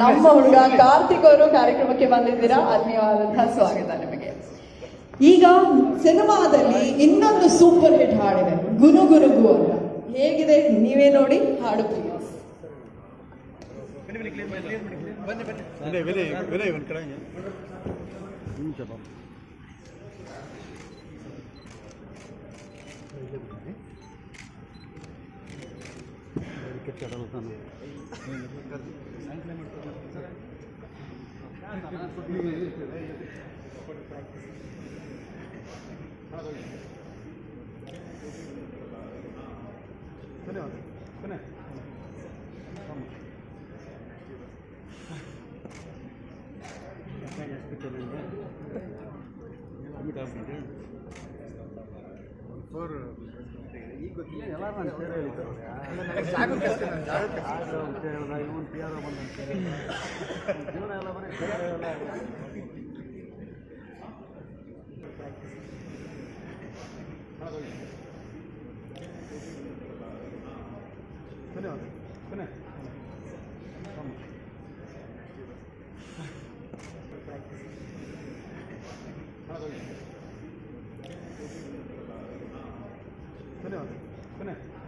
ನಮ್ಮ ಹುಡುಗ ಕಾರ್ತಿಕ್ ಅವರು ಕಾರ್ಯಕ್ರಮಕ್ಕೆ ಬಂದಿದ್ದೀರಾ? ಆತ್ಮೀಯವಾದಂತಹ ಸ್ವಾಗತ ನಿಮಗೆ. ಈಗ ಸಿನಿಮಾದಲ್ಲಿ ಇನ್ನೊಂದು ಸೂಪರ್ ಹಿಟ್ ಹಾಡಿದೆ, ಗುನು ಗುನುಗು ಅಂತ. ಹೇಗಿದೆ? ನೀವೇ ನೋಡಿ ಹಾಡು ಪ್ಲೀಸ್ ವಿನಯ್ ವಿನಯ್ ವಿನಯ್ ಒಂದು ಸರ್ ನಿಮಿಷ ಬಾಬು ಈಗ ಗೊತ್ತಿಲ್ಲ ಎಲ್ಲ ನಾನು ಸೇರಿ ಇವನ್ 끝내. 끝내.